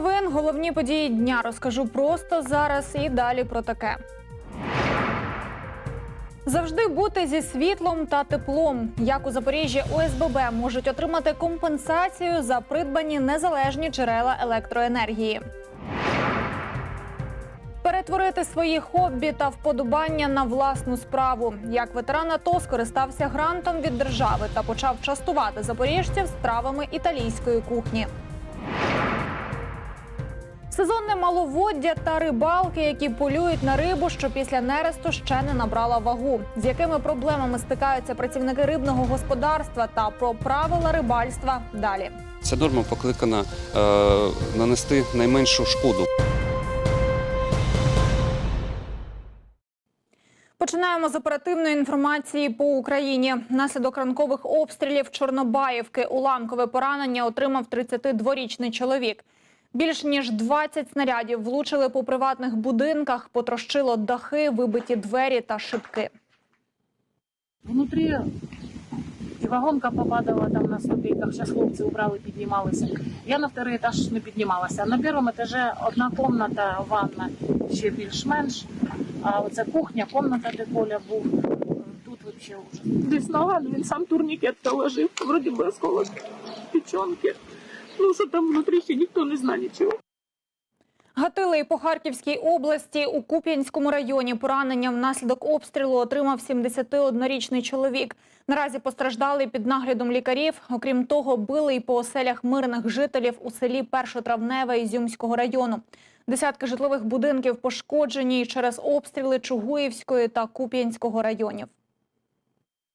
Новин, головні події дня розкажу просто зараз і далі про таке. Завжди бути зі світлом та теплом. Як у Запоріжжі ОСББ можуть отримати компенсацію за придбані незалежні джерела електроенергії. Перетворити свої хобі та вподобання на власну справу. Як ветеран АТО скористався грантом від держави та почав частувати запоріжців стравами італійської кухні. Сезонне маловоддя та рибалки, які полюють на рибу, що після нересту ще не набрала вагу. З якими проблемами стикаються працівники рибного господарства та про правила рибальства далі. Ця норма покликана е, нанести найменшу шкоду. Починаємо з оперативної інформації по Україні. Внаслідок ранкових обстрілів Чорнобаївки уламкове поранення отримав 32-річний чоловік. Більш ніж 20 снарядів влучили по приватних будинках, потрощило дахи, вибиті двері та шибки. Внутрі і вагонка попадала там на ступеньках. Зараз хлопці убрали, піднімалися. Я на второй етаж не піднімалася. На першому етажі одна кімната, ванна ще більш-менш. А оце кухня, кімната, де Коля був. Тут взагалі ужас. Десь нога, він сам турнікет положив, вроді би осколок печонки. Ну, що там внутрі ще ніхто не знає нічого. Гатили по Харківській області у Куп'янському районі поранення внаслідок обстрілу отримав 71-річний чоловік. Наразі постраждали під наглядом лікарів. Окрім того, били і по оселях мирних жителів у селі Першотравневе Ізюмського району. Десятки житлових будинків пошкоджені через обстріли Чугуївської та Куп'янського районів.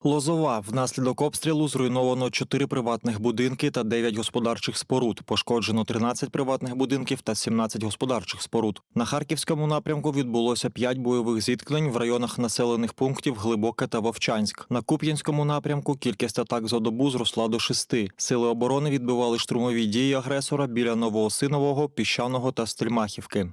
Лозова. Внаслідок обстрілу зруйновано 4 приватних будинки та 9 господарчих споруд. Пошкоджено 13 приватних будинків та 17 господарчих споруд. На Харківському напрямку відбулося 5 бойових зіткнень в районах населених пунктів Глибоке та Вовчанськ. На Куп'янському напрямку кількість атак за добу зросла до 6. Сили оборони відбивали штурмові дії агресора біля Новоосинового, Піщаного та Стельмахівки.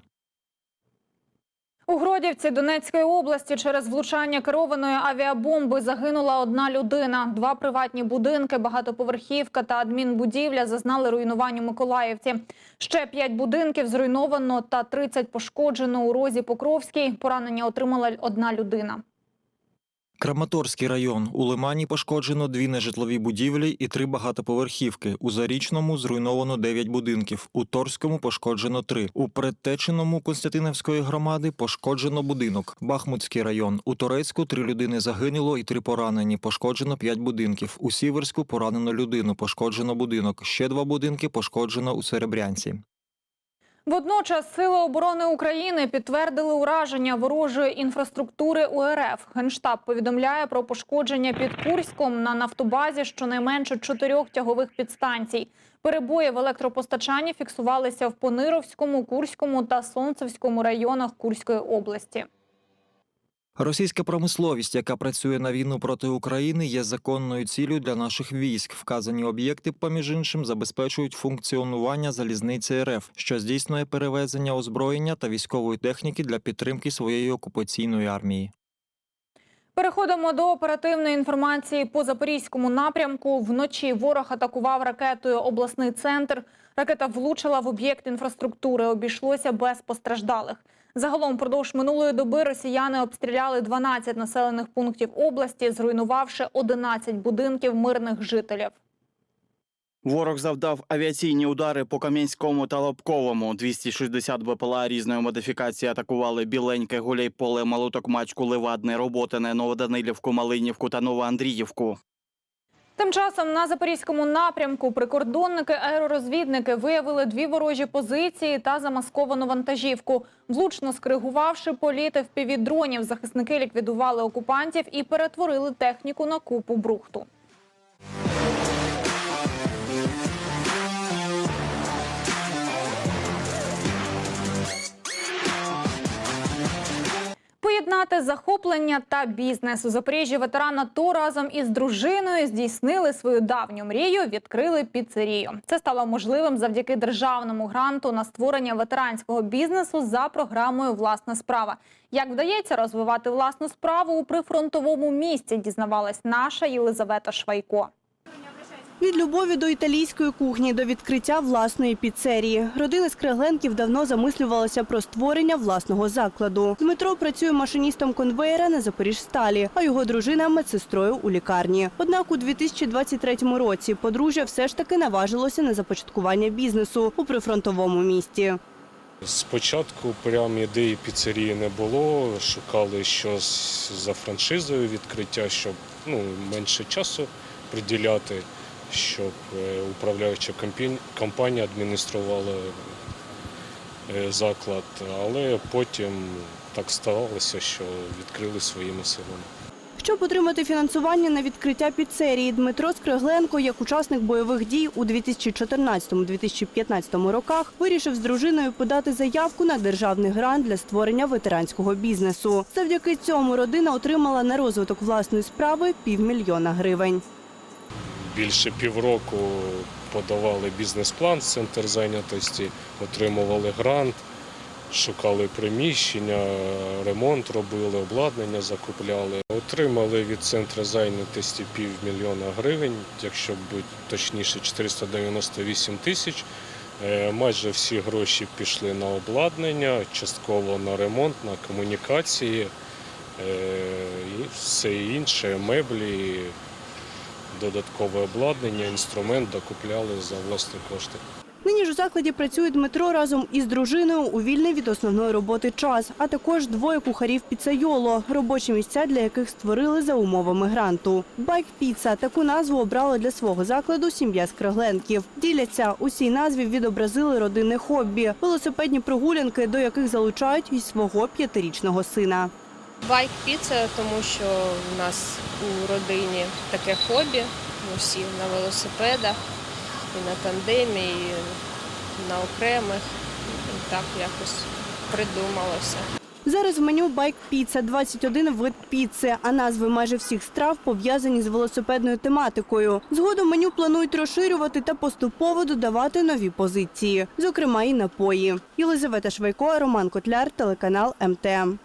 У Гродівці Донецької області через влучання керованої авіабомби загинула одна людина. Два приватні будинки, багатоповерхівка та адмінбудівля зазнали руйнувань у Миколаївці. Ще п'ять будинків зруйновано та 30 пошкоджено у Розі Покровській. Поранення отримала одна людина. Краматорський район. У Лимані пошкоджено дві нежитлові будівлі і три багатоповерхівки. У Зарічному зруйновано дев'ять будинків. У Торському пошкоджено три. У Предтеченому Константинівської громади пошкоджено будинок. Бахмутський район. У Торецьку три людини загинуло і три поранені. Пошкоджено п'ять будинків. У Сіверську поранено людину. Пошкоджено будинок. Ще два будинки пошкоджено у Серебрянці. Водночас Сили оборони України підтвердили ураження ворожої інфраструктури УРФ. Генштаб повідомляє про пошкодження під Курськом на нафтобазі щонайменше чотирьох тягових підстанцій. Перебої в електропостачанні фіксувалися в Понировському, Курському та Сонцевському районах Курської області. Російська промисловість, яка працює на війну проти України, є законною ціллю для наших військ. Вказані об'єкти, поміж іншим, забезпечують функціонування залізниці РФ, що здійснює перевезення озброєння та військової техніки для підтримки своєї окупаційної армії. Переходимо до оперативної інформації по запорізькому напрямку. Вночі ворог атакував ракетою обласний центр. Ракета влучила в об'єкт інфраструктури. Обійшлося без постраждалих. Загалом впродовж минулої доби росіяни обстріляли 12 населених пунктів області, зруйнувавши 11 будинків мирних жителів. Ворог завдав авіаційні удари по Кам'янському та Лобковому. 260 БПЛА різної модифікації атакували Біленьке, Гуляйполе, Малотокмачку, Левадне, Роботине, Новоданилівку, Малинівку та Новоандріївку. Тим часом на запорізькому напрямку прикордонники-аеророзвідники виявили дві ворожі позиції та замасковану вантажівку. Влучно скригувавши політи в дронів, захисники ліквідували окупантів і перетворили техніку на купу брухту. Поєднати захоплення та бізнес у Запоріжжі ветерана ТО разом із дружиною здійснили свою давню мрію, відкрили піцерію. Це стало можливим завдяки державному гранту на створення ветеранського бізнесу за програмою Власна справа. Як вдається розвивати власну справу у прифронтовому місті, дізнавалась наша Єлизавета Швайко. Від любові до італійської кухні до відкриття власної піцерії. Родина Скрегленків давно замислювалася про створення власного закладу. Дмитро працює машиністом конвеєра на Запоріжсталі, а його дружина медсестрою у лікарні. Однак у 2023 році подружжя все ж таки наважилося на започаткування бізнесу у прифронтовому місті. Спочатку прям ідеї піцерії не було. Шукали щось за франшизою відкриття, щоб ну, менше часу приділяти, щоб е, управляюча компанія адмініструвала е, заклад. Але потім так сталося, що відкрили своїми силами. Щоб отримати фінансування на відкриття піцерії, Дмитро Скрегленко, як учасник бойових дій у 2014-2015 роках, вирішив з дружиною подати заявку на державний грант для створення ветеранського бізнесу. Завдяки цьому родина отримала на розвиток власної справи півмільйона гривень. Більше півроку подавали бізнес-план в центр зайнятості, отримували грант, шукали приміщення, ремонт робили, обладнання закупляли. Отримали від центру зайнятості півмільйона гривень, якщо бути точніше, 498 тисяч. Е, Майже всі гроші пішли на обладнання, частково на ремонт, на комунікації е, і все інше, меблі, додаткове обладнання, інструмент докупляли за власні кошти. Нині ж у закладі працює Дмитро разом із дружиною у вільний від основної роботи час, а також двоє кухарів піцайоло, робочі місця для яких створили за умовами гранту. Байк піца таку назву обрала для свого закладу сім'я Скрегленків. Діляться у цій назві відобразили родинне хобі, велосипедні прогулянки, до яких залучають і свого п'ятирічного сина. Байк піца, тому що в нас у родині таке хобі. Ми всі на велосипедах, і на тандемі, і на окремих. І так якось придумалося. Зараз в меню байк піца 21 вид піци, а назви майже всіх страв пов'язані з велосипедною тематикою. Згодом меню планують розширювати та поступово додавати нові позиції, зокрема і напої. Єлизавета Швайко, Роман Котляр, телеканал МТМ.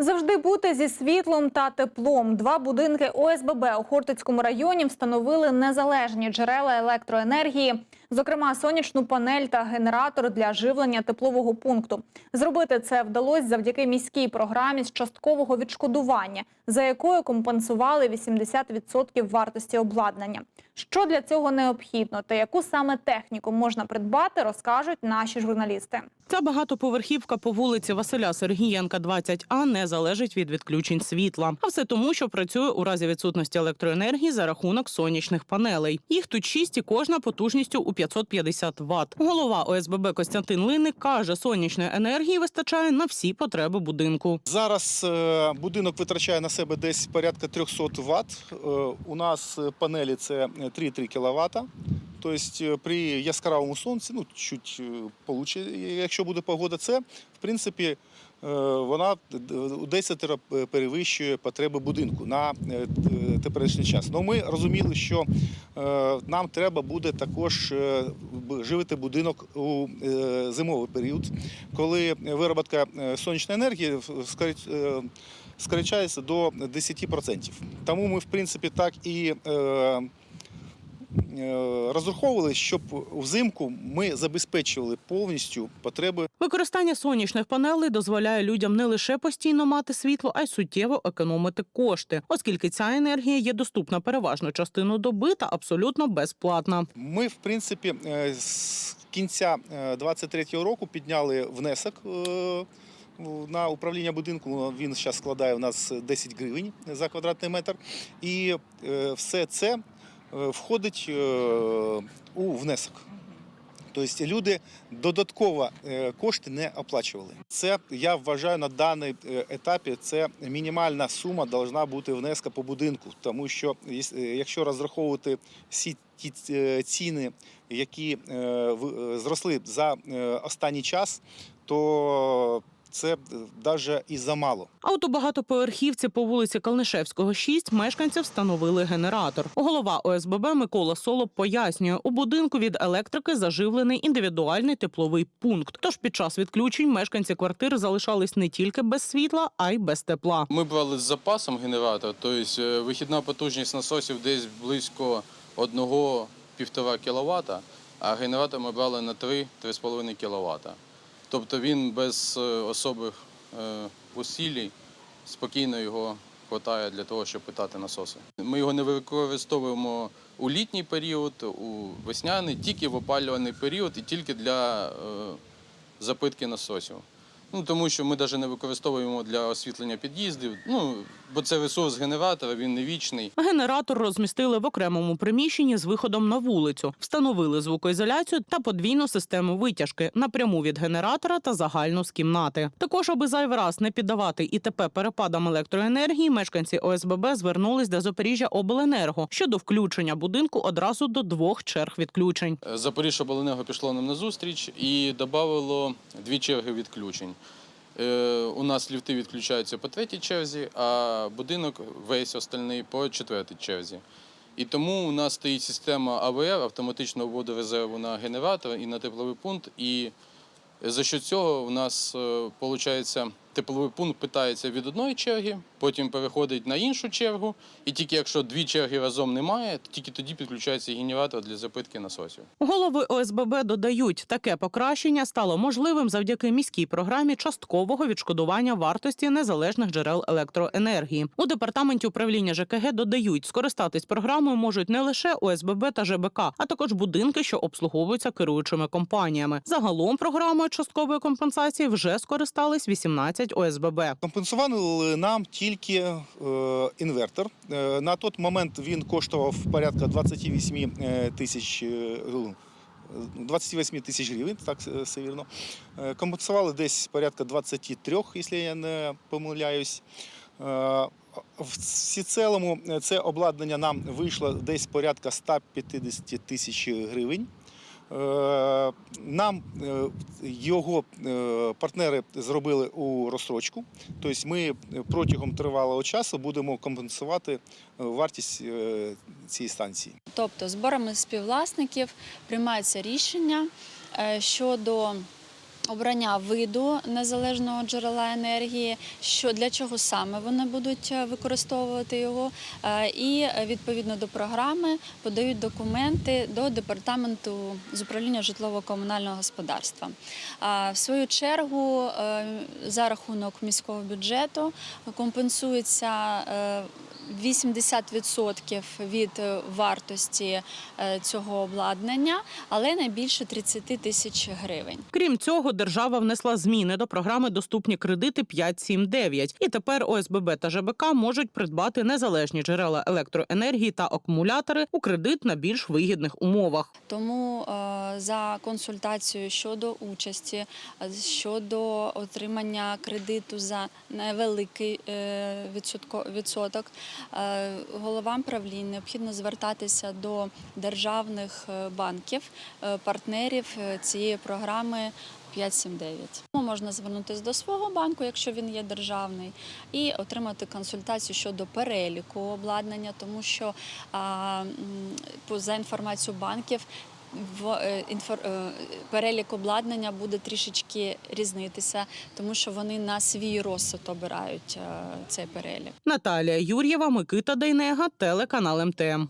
Завжди бути зі світлом та теплом. Два будинки ОСББ у Хортицькому районі встановили незалежні джерела електроенергії, зокрема сонячну панель та генератор для живлення теплового пункту. Зробити це вдалося завдяки міській програмі з часткового відшкодування, за якою компенсували 80% вартості обладнання. Що для цього необхідно та яку саме техніку можна придбати, розкажуть наші журналісти. Ця багатоповерхівка по вулиці Василя Сергієнка, 20А, не залежить від відключень світла. А все тому, що працює у разі відсутності електроенергії за рахунок сонячних панелей. Їх тут шість і кожна потужністю у 550 Вт. Голова ОСББ Костянтин Линик каже, сонячної енергії вистачає на всі потреби будинку. Зараз е, будинок витрачає на себе десь порядка 300 Вт. Е, У нас е, панелі це 3,3 кВт. Тобто при яскравому сонці, ну чуть получше, якщо буде погода, це в принципі вона у 10 перевищує потреби будинку на е, теперішній час. Ну ми розуміли, що е, нам треба буде також е, живити будинок у е, зимовий період, коли вироботка е, сонячної енергії е, скорочається до 10%. Тому ми, в принципі, так і е, е, розраховували, щоб взимку ми забезпечували повністю потреби Використання сонячних панелей дозволяє людям не лише постійно мати світло, а й суттєво економити кошти, оскільки ця енергія є доступна переважну частину доби та абсолютно безплатна. Ми, в принципі, е, з кінця 23-го року підняли внесок е, на управління будинку. Він зараз складає у нас 10 гривень за квадратний метр. І е, все це е, входить е, у внесок. Тобто люди додатково е, кошти не оплачували. Це я вважаю на даний е, етапі. Це мінімальна сума повинна бути внеска по будинку, тому що е, якщо розраховувати всі ті е, ціни, які е, е, зросли за е, останній час, то це навіть і замало. А от у багатоповерхівці по вулиці Калнишевського, 6 мешканців встановили генератор. Голова ОСББ Микола Солоп пояснює, у будинку від електрики заживлений індивідуальний тепловий пункт. Тож під час відключень мешканці квартир залишались не тільки без світла, а й без тепла. Ми брали з запасом генератор, тобто е, вихідна потужність насосів десь близько одного 1,5 кВт, а генератор ми брали на 3-3,5 кВт. Тобто він без е, особих е, усілій спокійно його хватає для того, щоб питати насоси. Ми його не використовуємо у літній період, у весняний, тільки в опалювальний період і тільки для е, запитки насосів. Ну, тому що ми навіть не використовуємо для освітлення під'їздів, ну, бо це ресурс генератора, він не вічний. Генератор розмістили в окремому приміщенні з виходом на вулицю, встановили звукоізоляцію та подвійну систему витяжки напряму від генератора та загальну з кімнати. Також, аби зайвий раз не піддавати ІТП перепадам електроенергії, мешканці ОСББ звернулись до Запоріжжя Обленерго щодо включення будинку одразу до двох черг відключень. Запоріжжя Обленерго пішло нам на зустріч і додало дві черги відключень. Е, У нас ліфти відключаються по третій черзі, а будинок весь остальний по четвертій черзі. І тому у нас стоїть система АВР, автоматичного вводу резерву на генератор і на тепловий пункт. І за що цього у нас виходить, тепловий пункт питається від одної черги, потім переходить на іншу чергу. І тільки якщо дві черги разом немає, то тільки тоді підключається генератор для запитки насосів. Голови ОСББ додають, таке покращення стало можливим завдяки міській програмі часткового відшкодування вартості незалежних джерел електроенергії. У департаменті управління ЖКГ додають, скористатись програмою можуть не лише ОСББ та ЖБК, а також будинки, що обслуговуються керуючими компаніями. Загалом програмою часткової компенсації вже скористались 18 ОСББ. Компенсували нам тільки е, інвертор. Е, на той момент він коштував порядка 28 е, тисяч. е, ну, 28 тисяч гривень, так е, все вірно. Е, Компенсували десь порядка 23, якщо я не помиляюсь. Е, В цілому е, це обладнання нам вийшло десь порядка 150 тисяч гривень. Е, Нам е, його е, партнери зробили у розстрочку. Тобто ми протягом тривалого часу будемо компенсувати вартість цієї станції. Тобто зборами співвласників приймається рішення щодо обрання виду незалежного джерела енергії, що для чого саме вони будуть е, використовувати його, е, і е, відповідно до програми подають документи до департаменту з управління житлово-комунального господарства. А В свою чергу за рахунок міського бюджету компенсується 80% від е, вартості е, цього обладнання, але не більше 30 тисяч гривень. Крім цього, держава внесла зміни до програми Доступні кредити 5.7.9». І тепер ОСББ та ЖБК можуть придбати незалежні джерела електроенергії та акумулятори у кредит на більш вигідних умовах. Тому е, за консультацією щодо участі, щодо отримання кредиту за невеликий відсоток, головам правлінь необхідно звертатися до державних е, банків, е, партнерів е, цієї програми. 579. Ну, Можна звернутися до свого банку, якщо він є державний, і отримати консультацію щодо переліку обладнання, тому що за інформацією банків е, е, перелік обладнання буде трішечки різнитися, тому що вони на свій розсуд обирають е, цей перелік. Наталія Юр'єва, Микита Дейнега, телеканал МТМ.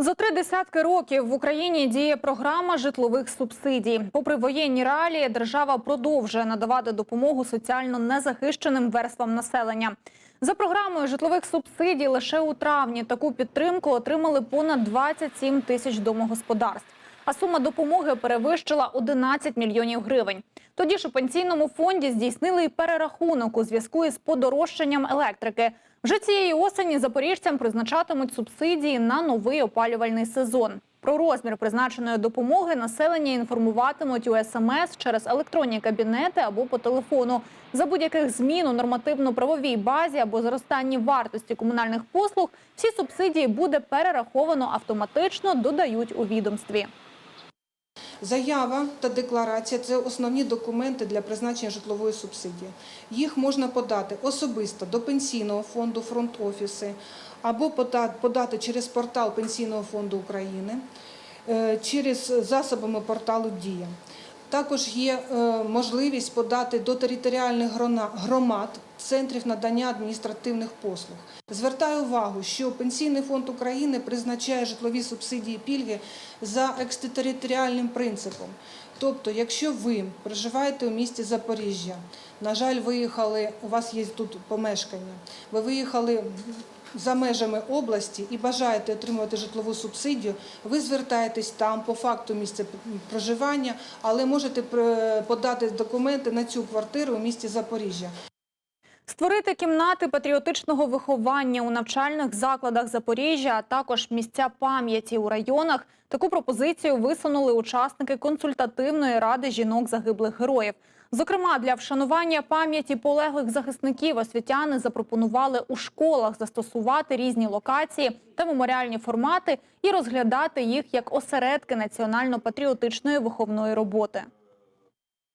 За три десятки років в Україні діє програма житлових субсидій. Попри воєнні реалії, держава продовжує надавати допомогу соціально незахищеним верствам населення. За програмою житлових субсидій лише у травні таку підтримку отримали понад 27 тисяч домогосподарств. А сума допомоги перевищила 11 мільйонів гривень. Тоді ж у пенсійному фонді здійснили і перерахунок у зв'язку із подорожчанням електрики. Вже цієї осені запоріжцям призначатимуть субсидії на новий опалювальний сезон. Про розмір призначеної допомоги населення інформуватимуть у СМС через електронні кабінети або по телефону. За будь-яких змін у нормативно-правовій базі або зростанні вартості комунальних послуг всі субсидії буде перераховано автоматично, додають у відомстві. Заява та декларація це основні документи для призначення житлової субсидії. Їх можна подати особисто до пенсійного фонду фронт-офіси або пода- подати через портал Пенсійного фонду України, е, через засобами порталу Дія. Також є е, можливість подати до територіальних громад центрів надання адміністративних послуг. Звертаю увагу, що Пенсійний фонд України призначає житлові субсидії пільги за екстериторіальним принципом. Тобто, якщо ви проживаєте у місті Запоріжжя, на жаль, виїхали, у вас є тут помешкання, ви виїхали за межами області і бажаєте отримувати житлову субсидію, ви звертаєтесь там по факту місця проживання, але можете подати документи на цю квартиру у місті Запоріжжя. Створити кімнати патріотичного виховання у навчальних закладах Запоріжжя, а також місця пам'яті у районах. Таку пропозицію висунули учасники консультативної ради жінок загиблих героїв. Зокрема, для вшанування пам'яті полеглих захисників освітяни запропонували у школах застосувати різні локації та меморіальні формати і розглядати їх як осередки національно-патріотичної виховної роботи.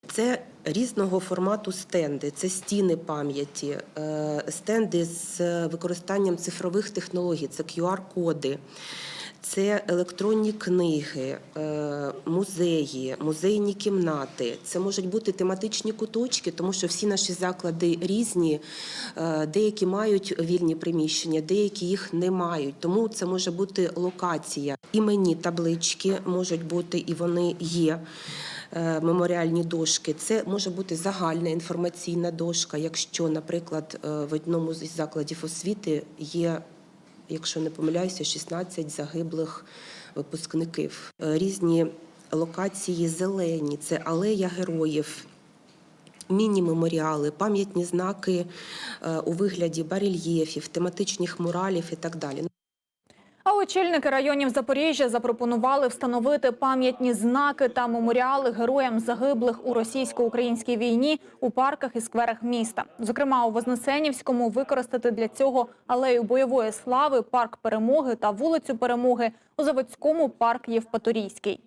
Це різного формату стенди, це стіни пам'яті, е, стенди з використанням цифрових технологій, це QR-коди, це електронні книги, е, музеї, музейні кімнати. Це можуть бути тематичні куточки, тому що всі наші заклади різні, е, деякі мають вільні приміщення, деякі їх не мають. Тому це може бути локація. Іменні таблички можуть бути, і вони є е, меморіальні дошки. Це може бути загальна інформаційна дошка. Якщо, наприклад, в одному з закладів освіти є, якщо не помиляюся, 16 загиблих випускників. Е, Різні локації зелені, це алея героїв. Міні-меморіали, пам'ятні знаки е, у вигляді барельєфів, тематичних муралів і так далі. А очільники районів Запоріжжя запропонували встановити пам'ятні знаки та меморіали героям загиблих у російсько-українській війні у парках і скверах міста. Зокрема, у Вознесенівському використати для цього алею бойової слави, парк перемоги та вулицю Перемоги. У Заводському парк Євпаторійський.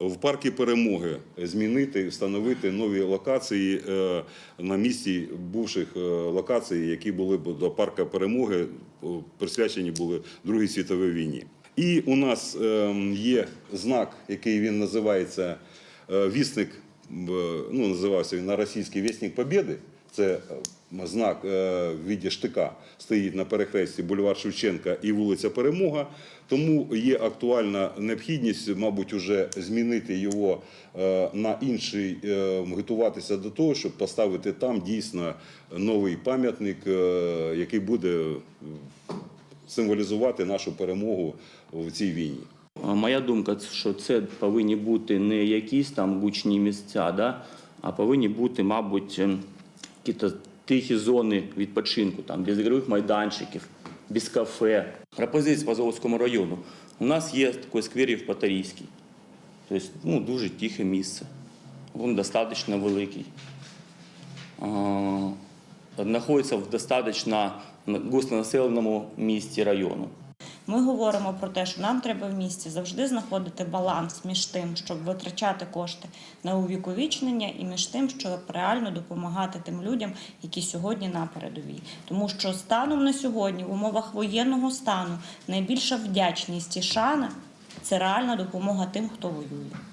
В парку перемоги змінити, встановити нові локації е, на місці бувших е, локацій, які були до парка перемоги, присвячені були Другій світовій війні. І у нас е, є знак, який він називається е, вісник. е, Ну, називався він на російський вісник Побєди. Це е, знак е, в віді штика стоїть на перехресті бульвар Шевченка і вулиця Перемога. Тому є актуальна необхідність, мабуть, уже змінити його е, на інший, е, готуватися до того, щоб поставити там дійсно новий пам'ятник, який буде символізувати нашу перемогу в цій війні. Моя думка, що це повинні бути не якісь там гучні місця, да? а повинні бути, мабуть, ем, якісь тихі зони відпочинку, там, без ігрових майданчиків, без кафе. Пропозиція по Азовському району. У нас є такий в Патарійській. Тобто, ну, дуже тихе місце. Він достатньо великий. Знаходиться в достатньо густонаселеному місті району. Ми говоримо про те, що нам треба в місті завжди знаходити баланс між тим, щоб витрачати кошти на увіковічнення, і між тим, щоб реально допомагати тим людям, які сьогодні на передовій. Тому що станом на сьогодні, в умовах воєнного стану, найбільша вдячність і шана це реальна допомога тим, хто воює.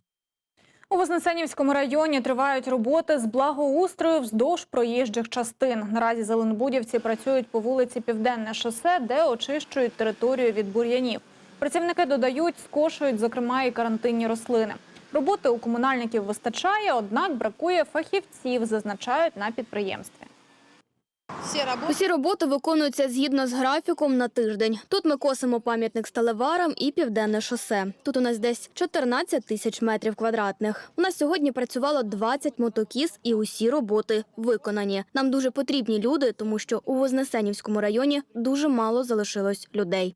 У Вознесенівському районі тривають роботи з благоустрою вздовж проїжджих частин. Наразі зеленбудівці працюють по вулиці Південне шосе, де очищують територію від бур'янів. Працівники додають, скошують, зокрема, і карантинні рослини. Роботи у комунальників вистачає, однак бракує фахівців, зазначають на підприємстві. Усі роботи виконуються згідно з графіком на тиждень. Тут ми косимо пам'ятник сталеварам і південне шосе. Тут у нас десь 14 тисяч метрів квадратних. У нас сьогодні працювало 20 мотокіз, і усі роботи виконані. Нам дуже потрібні люди, тому що у Вознесенівському районі дуже мало залишилось людей.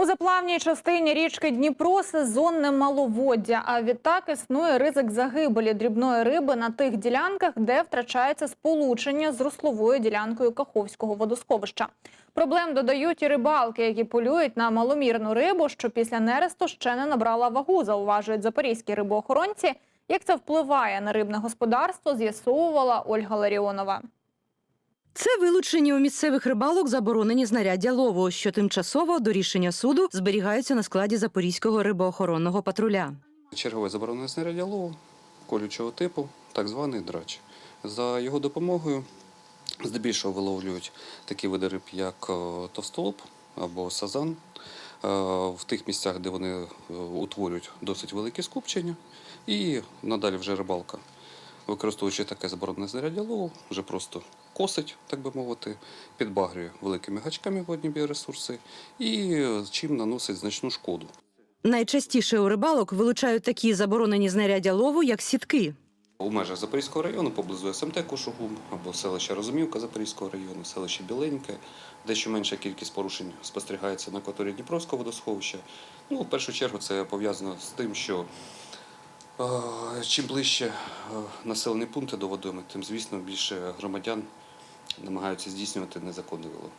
У заплавній частині річки Дніпро сезонне маловоддя, а відтак існує ризик загибелі дрібної риби на тих ділянках, де втрачається сполучення з русловою ділянкою Каховського водосховища. Проблем додають і рибалки, які полюють на маломірну рибу, що після нересту ще не набрала вагу, зауважують запорізькі рибоохоронці. Як це впливає на рибне господарство, з'ясовувала Ольга Ларіонова. Це вилучені у місцевих рибалок заборонені знаряддя лову, що тимчасово до рішення суду зберігаються на складі Запорізького рибоохоронного патруля. Чергове заборонене знаряддя лову колючого типу, так званий драч. За його допомогою здебільшого виловлюють такі види риб, як е, товстолоб або сазан, е, в тих місцях, де вони е, утворюють досить великі скупчення, і надалі вже рибалка, використовуючи таке заборонене знаряддя лову, вже просто косить, так би мовити, підбагрює великими гачками водні біоресурси і чим наносить значну шкоду. Найчастіше у рибалок вилучають такі заборонені знаряддя лову, як сітки. У межах Запорізького району, поблизу СМТ Кошугум або селища Розумівка Запорізького району, селище Біленьке, дещо менша кількість порушень спостерігається на акваторії Дніпровського водосховища. Ну, в першу чергу це пов'язано з тим, що чим ближче е, населені пункти до водойми, тим, звісно, більше громадян намагаються здійснювати незаконний вилов.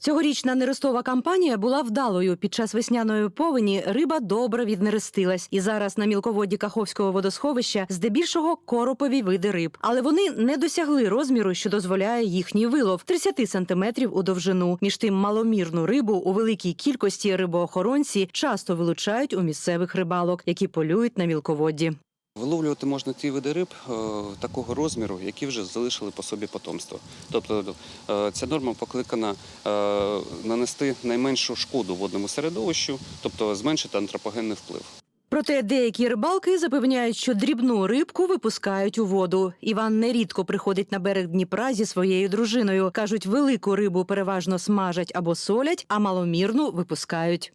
Цьогорічна нерестова кампанія була вдалою. Під час весняної повені риба добре віднерестилась. І зараз на мілководді Каховського водосховища здебільшого коропові види риб. Але вони не досягли розміру, що дозволяє їхній вилов 30 сантиметрів у довжину. Між тим маломірну рибу у великій кількості рибоохоронці часто вилучають у місцевих рибалок, які полюють на мілководді. Виловлювати можна ті види риб е, такого розміру, які вже залишили по собі потомство. Тобто е, ця норма покликана е, нанести найменшу шкоду водному середовищу, тобто зменшити антропогенний вплив. Проте деякі рибалки запевняють, що дрібну рибку випускають у воду. Іван нерідко приходить на берег Дніпра зі своєю дружиною. кажуть, велику рибу переважно смажать або солять, а маломірну випускають.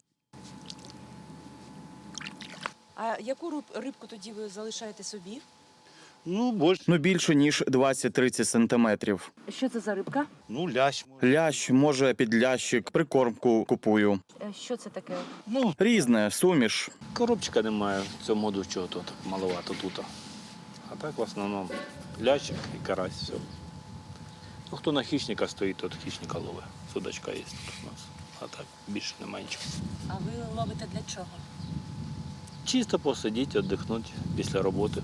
А яку рибку тоді ви залишаєте собі? Ну, більше. Ну, більше ніж 20-30 сантиметрів. Що це за рибка? Ну, лящ. Лящ, може, підлящик, прикормку купую. Е, Що це таке? Ну, різне, суміш. Коробчика немає в цьому году, чого тут маловато тут. А так в основному лящик і карась. Все. Ну, хто на хищника стоїть, тот хищника ловить. Судачка є тут у нас. А так більше немає нічого. А ви ловите для чого? Чисто посидіти, віддихнути після роботи.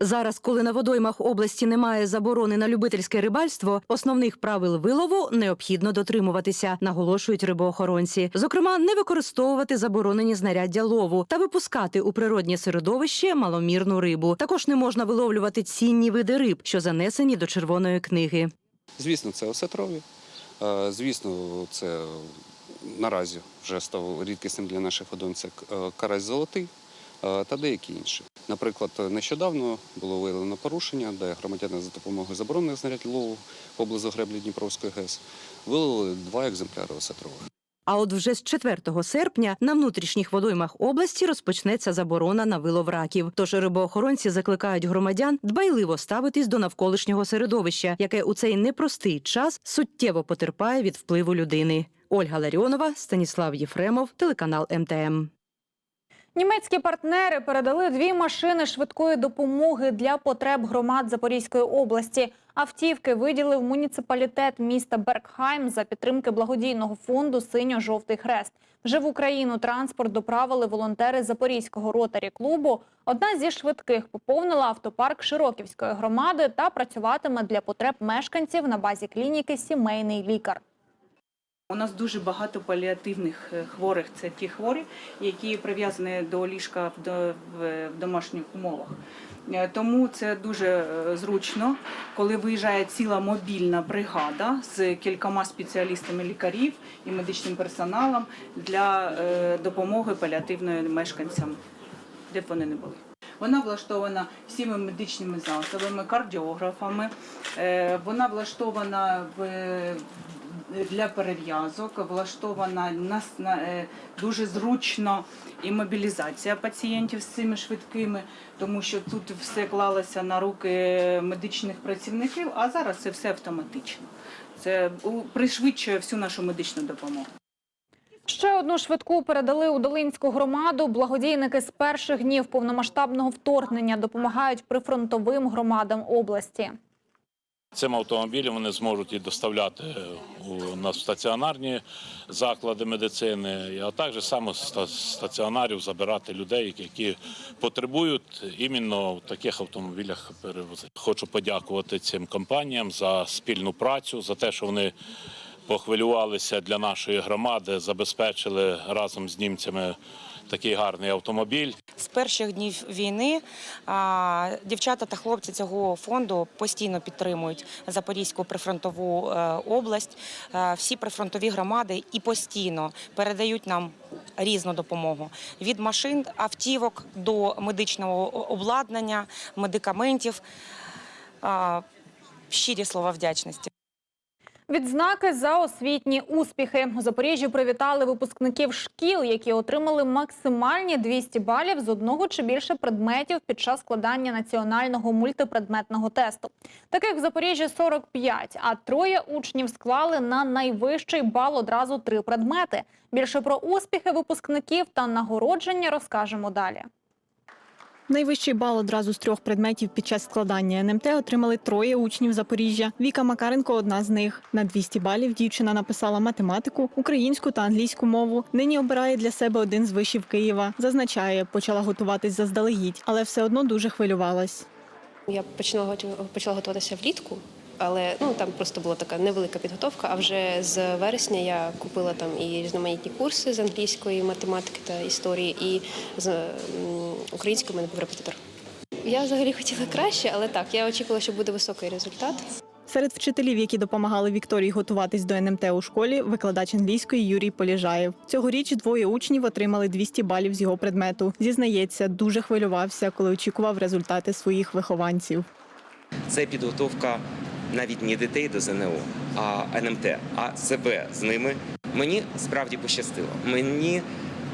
Зараз, коли на водоймах області немає заборони на любительське рибальство, основних правил вилову необхідно дотримуватися, наголошують рибоохоронці. Зокрема, не використовувати заборонені знаряддя лову та випускати у природнє середовище маломірну рибу. Також не можна виловлювати цінні види риб, що занесені до червоної книги. Звісно, це осетрові. Е, Звісно, це наразі вже став рідкісним для наших водойм. Це е, карась золотий та деякі інші. Наприклад, нещодавно було виявлено порушення, де громадяни за допомогою заборонених знарядь лову поблизу греблі Дніпровської ГЕС виловили два екземпляри осетрових. А от вже з 4 серпня на внутрішніх водоймах області розпочнеться заборона на вилов раків. Тож рибоохоронці закликають громадян дбайливо ставитись до навколишнього середовища, яке у цей непростий час суттєво потерпає від впливу людини. Ольга Ларіонова, Станіслав Єфремов, телеканал МТМ. Німецькі партнери передали дві машини швидкої допомоги для потреб громад Запорізької області. Автівки виділив муніципалітет міста Бергхайм за підтримки благодійного фонду Синьо-жовтий хрест. Вже в Україну транспорт доправили волонтери Запорізького ротарі клубу. Одна зі швидких поповнила автопарк Широківської громади та працюватиме для потреб мешканців на базі клініки Сімейний лікар. У нас дуже багато паліативних е, хворих. Це ті хворі, які прив'язані до ліжка в до- в в домашніх умовах. Е, Тому це дуже е, зручно, коли виїжджає ціла мобільна бригада з кількома спеціалістами лікарів і медичним персоналом для допомоги паліативної мешканцям, де б вони не були. Вона влаштована всіми медичними засобами, кардіографами. Вона влаштована в для перев'язок, влаштована нас е, дуже зручно і мобілізація пацієнтів з цими швидкими, тому що тут все клалося на руки медичних працівників, а зараз це все автоматично. Це пришвидшує всю нашу медичну допомогу. Ще одну швидку передали у Долинську громаду. Благодійники з перших днів повномасштабного вторгнення допомагають прифронтовим громадам області. Цим автомобілем вони зможуть і доставляти у нас стаціонарні заклади медицини, а також саме з стаціонарів забирати людей, які потребують іменно в таких автомобілях перевозити. Хочу подякувати цим компаніям за спільну працю, за те, що вони похвилювалися для нашої громади, забезпечили разом з німцями такий гарний автомобіль. З перших днів війни а, дівчата та хлопці цього фонду постійно підтримують Запорізьку прифронтову е, область. Е, всі прифронтові громади і постійно передають нам різну допомогу від машин, автівок до медичного обладнання, медикаментів. А, щирі слова вдячності. Відзнаки за освітні успіхи у Запоріжжі привітали випускників шкіл, які отримали максимальні 200 балів з одного чи більше предметів під час складання національного мультипредметного тесту. Таких в Запоріжжі 45, а троє учнів склали на найвищий бал одразу три предмети. Більше про успіхи випускників та нагородження розкажемо далі. Найвищий бал одразу з трьох предметів під час складання НМТ отримали троє учнів Запоріжжя. Віка Макаренко одна з них. На 200 балів дівчина написала математику, українську та англійську мову. Нині обирає для себе один з вишів Києва. Зазначає, почала готуватись заздалегідь, але все одно дуже хвилювалась. Я почала почала готуватися влітку, але ну там просто була така невелика підготовка. А вже з вересня я купила там і різноманітні курси з англійської, математики та історії, і з української мене був репетитор. Я взагалі хотіла краще, але так, я очікувала, що буде високий результат. Серед вчителів, які допомагали Вікторії готуватись до НМТ у школі, викладач англійської Юрій Поліжаєв. Цьогоріч двоє учнів отримали 200 балів з його предмету. Зізнається, дуже хвилювався, коли очікував результати своїх вихованців. Це підготовка навіть не дітей до ЗНО, а НМТ, а себе з ними. Мені справді пощастило. Мені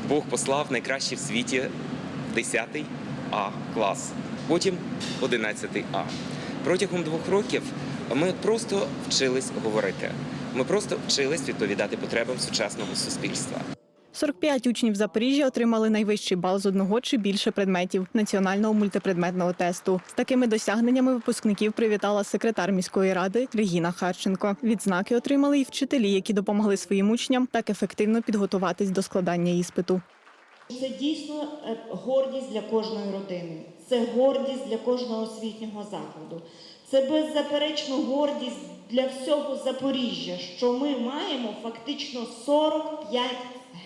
Бог послав найкращий в світі 10 А клас, потім 11 А. Протягом двох років ми просто вчились говорити. Ми просто вчились відповідати потребам сучасного суспільства. 45 учнів Запоріжжя отримали найвищий бал з одного чи більше предметів національного мультипредметного тесту. З такими досягненнями випускників привітала секретар міської ради Регіна Харченко. Відзнаки отримали і вчителі, які допомогли своїм учням так ефективно підготуватись до складання іспиту. Це дійсно е, гордість для кожної родини, це гордість для кожного освітнього закладу. Це беззаперечно гордість для всього Запоріжжя, що ми маємо фактично 45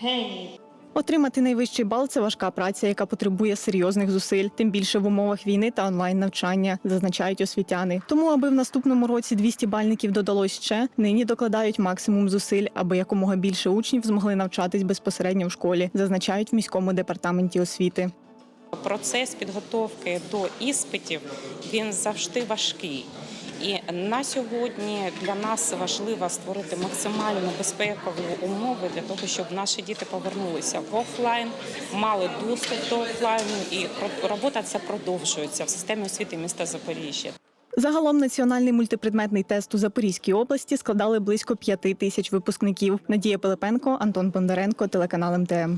геніїв. Отримати найвищий бал це важка праця, яка потребує серйозних зусиль, тим більше в умовах війни та онлайн навчання, зазначають освітяни. Тому, аби в наступному році 200 бальників додалось ще, нині докладають максимум зусиль, аби якомога більше учнів змогли навчатись безпосередньо в школі, зазначають в міському департаменті освіти. Процес підготовки до іспитів він завжди важкий. І на сьогодні для нас важливо створити максимально безпекові умови для того, щоб наші діти повернулися в офлайн, мали доступ до офлайну, і робота ця продовжується в системі освіти міста Запоріжжя. Загалом національний мультипредметний тест у Запорізькій області складали близько п'яти тисяч випускників. Надія Пилипенко, Антон Бондаренко, телеканал МТМ.